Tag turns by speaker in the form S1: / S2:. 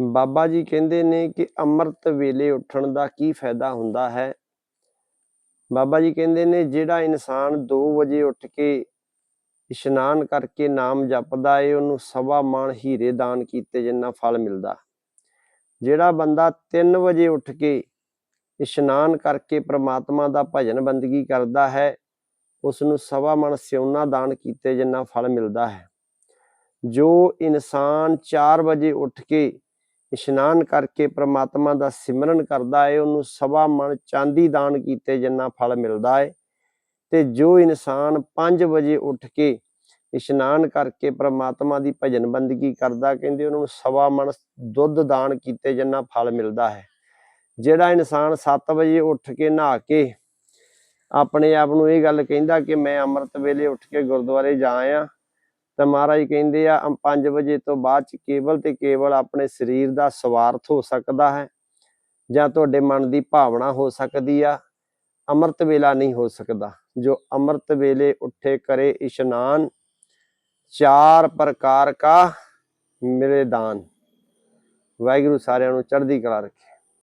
S1: ਬਾਬਾ ਜੀ ਕਹਿੰਦੇ ਨੇ ਕਿ ਅੰਮ੍ਰਿਤ ਵੇਲੇ ਉੱਠਣ ਦਾ ਕੀ ਫਾਇਦਾ ਹੁੰਦਾ ਹੈ? ਬਾਬਾ ਜੀ ਕਹਿੰਦੇ ਨੇ, ਜਿਹੜਾ ਇਨਸਾਨ 2 ਵਜੇ ਉੱਠ ਕੇ ਇਸ਼ਨਾਨ ਕਰਕੇ ਨਾਮ ਜਪਦਾ ਏ, ਉਹਨੂੰ ਸਵਾ ਮਾਣ ਹੀਰੇ ਦਾਨ ਕੀਤੇ ਜਿੰਨਾ ਫਲ ਮਿਲਦਾ। ਜਿਹੜਾ ਬੰਦਾ 3 ਵਜੇ ਉੱਠ ਕੇ ਇਸ਼ਨਾਨ ਕਰਕੇ ਪ੍ਰਮਾਤਮਾ ਦਾ ਭਜਨ ਬੰਦਗੀ ਕਰਦਾ ਹੈ ਉਸ ਨੂੰ ਸਵਾ ਮਣ ਸਿਉਨਾ ਦਾਨ ਕੀਤੇ ਜਿੰਨਾ ਫਲ ਮਿਲਦਾ ਹੈ। ਜੋ ਇਨਸਾਨ 4 ਵਜੇ ਉੱਠ ਕੇ ਇਸ਼ਨਾਨ ਕਰਕੇ ਪ੍ਰਮਾਤਮਾ ਦਾ ਸਿਮਰਨ ਕਰਦਾ ਹੈ ਉਹਨੂੰ ਸਵਾ ਮਣ ਚਾਂਦੀ ਦਾਨ ਕੀਤੇ ਜਿੰਨਾ ਫਲ ਮਿਲਦਾ ਹੈ ਤੇ ਜੋ ਇਨਸਾਨ 5 ਵਜੇ ਉੱਠ ਕੇ ਇਸ਼ਨਾਨ ਕਰਕੇ ਪ੍ਰਮਾਤਮਾ ਦੀ ਭਜਨ ਬੰਦਗੀ ਕਰਦਾ, ਕਹਿੰਦੇ ਉਹਨਾਂ ਨੂੰ ਸਵਾ ਮਣ ਦੁੱਧ ਦਾਨ ਕੀਤੇ ਜਿੰਨਾ ਫਲ ਮਿਲਦਾ ਹੈ। ਜਿਹੜਾ ਇਨਸਾਨ 7 ਵਜੇ ਉੱਠ ਕੇ ਨਹਾ ਕੇ ਆਪਣੇ ਆਪ ਨੂੰ ਇਹ ਗੱਲ ਕਹਿੰਦਾ ਕਿ ਮੈਂ ਅੰਮ੍ਰਿਤ ਵੇਲੇ ਉੱਠ ਕੇ ਗੁਰਦੁਆਰੇ ਜਾ ਆਇਆ ਤਾਂ ਮਹਾਰਾਜ ਕਹਿੰਦੇ ਆ 5 ਵਜੇ ਤੋਂ ਬਾਅਦ ਚ ਕੇਵਲ ਤੇ ਕੇਵਲ ਆਪਣੇ ਸਰੀਰ ਦਾ ਸਵਾਰਥ ਹੋ ਸਕਦਾ ਹੈ ਜਾਂ ਤੁਹਾਡੇ ਮਨ ਦੀ ਭਾਵਨਾ ਹੋ ਸਕਦੀ ਆ, ਅੰਮ੍ਰਿਤ ਵੇਲਾ ਨਹੀਂ ਹੋ ਸਕਦਾ। ਜੋ ਅੰਮ੍ਰਿਤ ਵੇਲੇ ਉੱਠੇ ਕਰੇ ਇਸ਼ਨਾਨ, ਚਾਰ ਪ੍ਰਕਾਰ ਕਾ ਮਿਲੇ ਦਾਨ। ਵਾਹਿਗੁਰੂ ਸਾਰਿਆਂ ਨੂੰ ਚੜ੍ਹਦੀ ਕਲਾ ਰੱਖੇ।